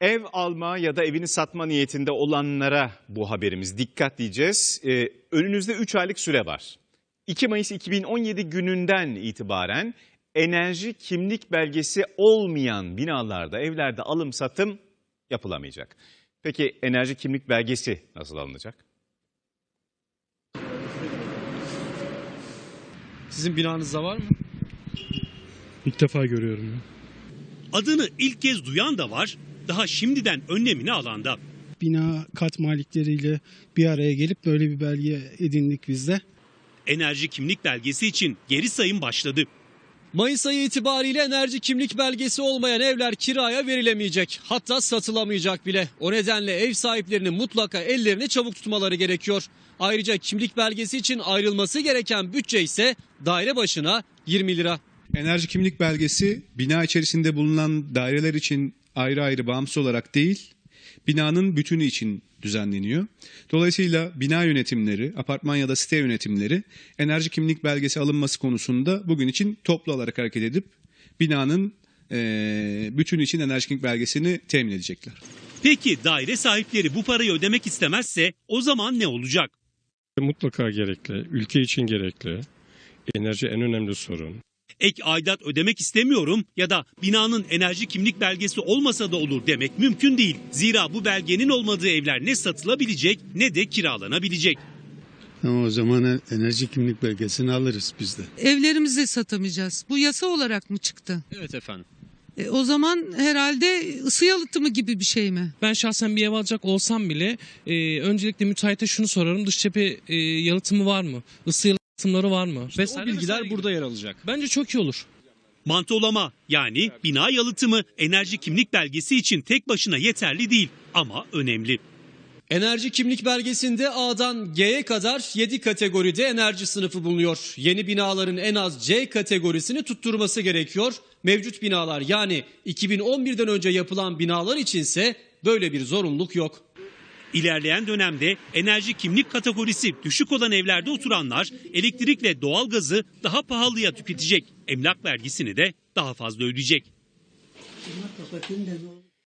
Ev alma ya da evini satma niyetinde olanlara bu haberimiz dikkat diyeceğiz. Ee, önünüzde 3 aylık süre var. 2 Mayıs 2017 gününden itibaren enerji kimlik belgesi olmayan binalarda, evlerde alım satım yapılamayacak. Peki enerji kimlik belgesi nasıl alınacak? Sizin binanızda var mı? İlk defa görüyorum. ya. Adını ilk kez duyan da var, daha şimdiden önlemini alan da. bina kat malikleriyle bir araya gelip böyle bir belge edindik biz de. Enerji kimlik belgesi için geri sayım başladı. Mayıs ayı itibariyle enerji kimlik belgesi olmayan evler kiraya verilemeyecek. Hatta satılamayacak bile. O nedenle ev sahiplerinin mutlaka ellerini çabuk tutmaları gerekiyor. Ayrıca kimlik belgesi için ayrılması gereken bütçe ise daire başına 20 lira. Enerji kimlik belgesi bina içerisinde bulunan daireler için ayrı ayrı bağımsız olarak değil, binanın bütünü için düzenleniyor. Dolayısıyla bina yönetimleri, apartman ya da site yönetimleri enerji kimlik belgesi alınması konusunda bugün için toplu olarak hareket edip binanın eee bütünü için enerji kimlik belgesini temin edecekler. Peki daire sahipleri bu parayı ödemek istemezse o zaman ne olacak? Mutlaka gerekli, ülke için gerekli. Enerji en önemli sorun. Ek aidat ödemek istemiyorum ya da binanın enerji kimlik belgesi olmasa da olur demek mümkün değil. Zira bu belgenin olmadığı evler ne satılabilecek ne de kiralanabilecek. Ama o zaman enerji kimlik belgesini alırız biz de. evlerimizi satamayacağız. Bu yasa olarak mı çıktı? Evet efendim. E, o zaman herhalde ısı yalıtımı gibi bir şey mi? Ben şahsen bir ev alacak olsam bile e, öncelikle müteahhite şunu sorarım. Dış cephe e, yalıtımı var mı? Isı yalıtımları var mı? o Vesaire bilgiler vesaire burada yer alacak. Bence çok iyi olur. Mantolama yani bina yalıtımı enerji kimlik belgesi için tek başına yeterli değil ama önemli. Enerji kimlik belgesinde A'dan G'ye kadar 7 kategoride enerji sınıfı bulunuyor. Yeni binaların en az C kategorisini tutturması gerekiyor. Mevcut binalar yani 2011'den önce yapılan binalar içinse böyle bir zorunluluk yok. İlerleyen dönemde enerji kimlik kategorisi düşük olan evlerde oturanlar elektrik ve doğalgazı daha pahalıya tüketecek. Emlak vergisini de daha fazla ödeyecek.